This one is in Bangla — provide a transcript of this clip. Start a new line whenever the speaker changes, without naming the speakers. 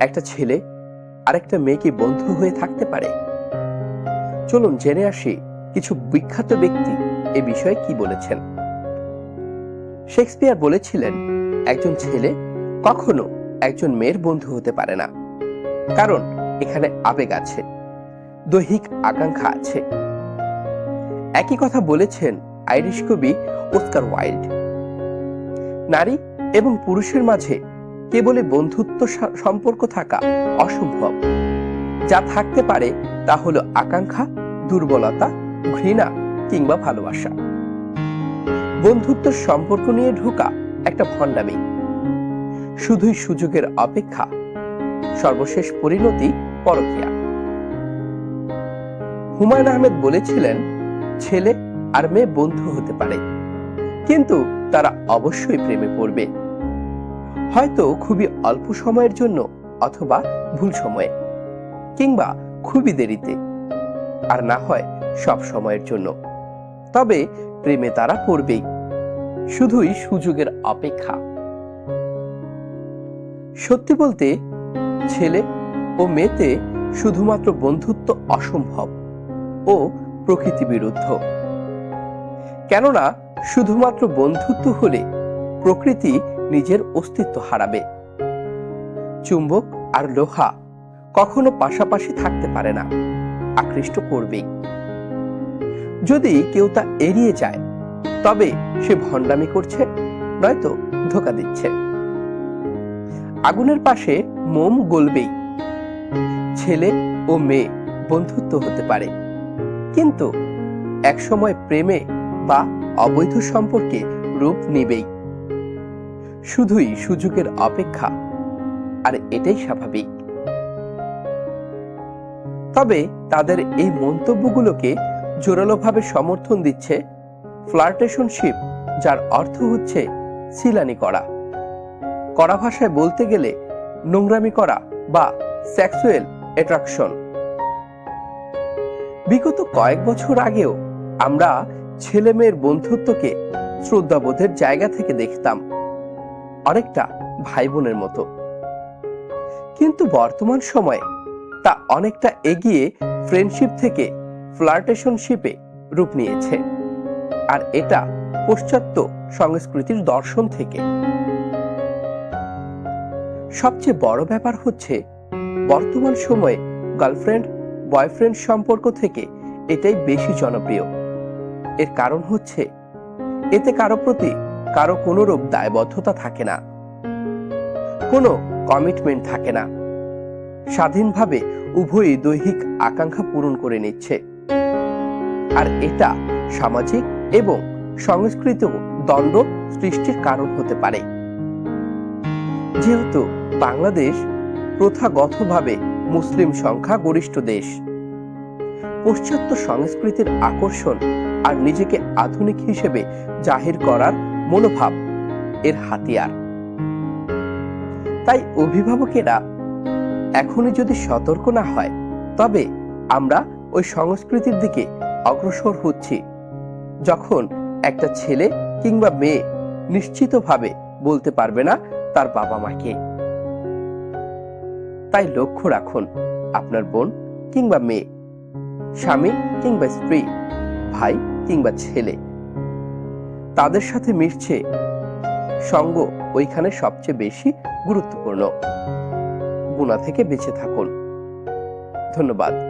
একটা ছেলে আর একটা মেয়ে কি বন্ধু হয়ে থাকতে পারে। চলুন জেনে আসি কিছু বিখ্যাত ব্যক্তি এ বিষয়ে কি বলেছেন। শেক্সপিয়ার বলেছিলেন, একজন ছেলে কখনো একজন মেয়ের বন্ধু হতে পারে না। কারণ এখানে আবেগ আছে, দৈহিক আকাঙ্ক্ষা আছে। একই কথা বলেছেন আইরিশ কবি ওস্কার ওয়াইল্ড। নারী এবং পুরুষের মাঝে কেবলই বন্ধুত্ব সম্পর্ক থাকা অসম্ভব। যা থাকতে পারে তা হলো আকাঙ্ক্ষা, দুর্বলতা, ঘৃণা কিংবা ভালোবাসা। বন্ধুত্ব সম্পর্ক নিয়ে ঢোকা একটা ভণ্ডামি। শুধুই সুযোগের অপেক্ষা, সর্বশেষ পরিণতি পরকিয়া হুমায়ুন আহমেদ বলেছিলেন, ছেলে আর মেয়ে বন্ধু হতে পারে, কিন্তু তারা অবশ্যই প্রেমে পড়বে। হয়তো খুবই অল্প সময়ের জন্য অথবা ভুল সময়ে, কিংবা খুবই দেরিতে, আর না হয় সব সময়ের জন্য। তবে প্রেমে তারা পড়বেই, শুধুই সুযোগের অপেক্ষা। সত্যি বলতে, ছেলে ও মেয়েতে শুধুমাত্র বন্ধুত্ব অসম্ভব ও প্রকৃতি বিরুদ্ধ কেননা, শুধুমাত্র বন্ধুত্ব হলে প্রকৃতি নিজের অস্তিত্ব হারাবে। চুম্বক আর লোহা কখনো পাশাপাশি থাকতে পারে না। আকৃষ্ট করবেই। যদি কেউ তা এড়িয়ে যায়, তবে সে ভণ্ডামি করছে, নয়তো ধোকা দিচ্ছে। আগুনের পাশে মোম গলবেই। ছেলে ও মেয়ে বন্ধুত্ব হতে পারে। কিন্তু একসময় প্রেমে বা অবৈধ সম্পর্কে রূপ নিবেই। শুধুই সুযোগের অপেক্ষা, আর এটাই স্বাভাবিক। তবে তাদের এই মন্তব্যগুলোকে জোরালোভাবে সমর্থন দিচ্ছে ফ্লার্টেশনশিপ যার অর্থ হচ্ছে সিলানি করা। কড়া ভাষায় বলতে গেলে নোংরামি করা বা সেক্সুয়াল অ্যাট্রাকশন বিগত কয়েক বছর আগেও আমরা ছেলে মেয়ের বন্ধুত্বকে শ্রদ্ধাবোধের জায়গা থেকে দেখতাম। অনেকটা ভাই বোনের মতো। কিন্তু বর্তমান সময়ে তা অনেকটা এগিয়ে ফ্রেন্ডশিপ থেকে ফ্লার্টেশনশিপে রূপ নিয়েছে। আর এটা পাশ্চাত্য সংস্কৃতির দর্শন থেকে। সবচেয়ে বড় ব্যাপার হচ্ছে, বর্তমান সময়ে গার্লফ্রেন্ড বয়ফ্রেন্ড সম্পর্ক থেকে এটাই বেশি জনপ্রিয়। এর কারণ হচ্ছে, এতে কারও প্রতি কারও কোনোরূপ দায়বদ্ধতা থাকে না। কোনো কমিটমেন্ট থাকে না। স্বাধীনভাবে উভয়ই দৈহিক আকাঙ্ক্ষা পূরণ করে নিচ্ছে। আর এটা সামাজিক এবং সংস্কৃত দ্বন্দ্ব সৃষ্টির কারণ হতে পারে। যেহেতু বাংলাদেশ প্রথাগতভাবে মুসলিম সংখ্যা গরিষ্ঠ দেশ, পাশ্চাত্য সংস্কৃতির আকর্ষণ আর নিজেকে আধুনিক হিসেবে জাহির করার মনোভাব এর হাতিয়ার। তাই অভিভাবকেরা এখনই যদি সতর্ক না হয়, তবে আমরা ওই সংস্কৃতির দিকে অগ্রসর হচ্ছি। যখন একটা ছেলে কিংবা মেয়ে নিশ্চিতভাবে বলতে পারবে না তার বাবা মাকে। তাই লক্ষ্য রাখুন, আপনার বোন কিংবা মেয়ে, স্বামী কিংবা স্ত্রী, ভাই কিংবা ছেলে তাদের সাথে মিশছে। সঙ্গ ওইখানে সবচেয়ে বেশি গুরুত্বপূর্ণ। গুণা থেকে বেঁচে থাকুন। ধন্যবাদ।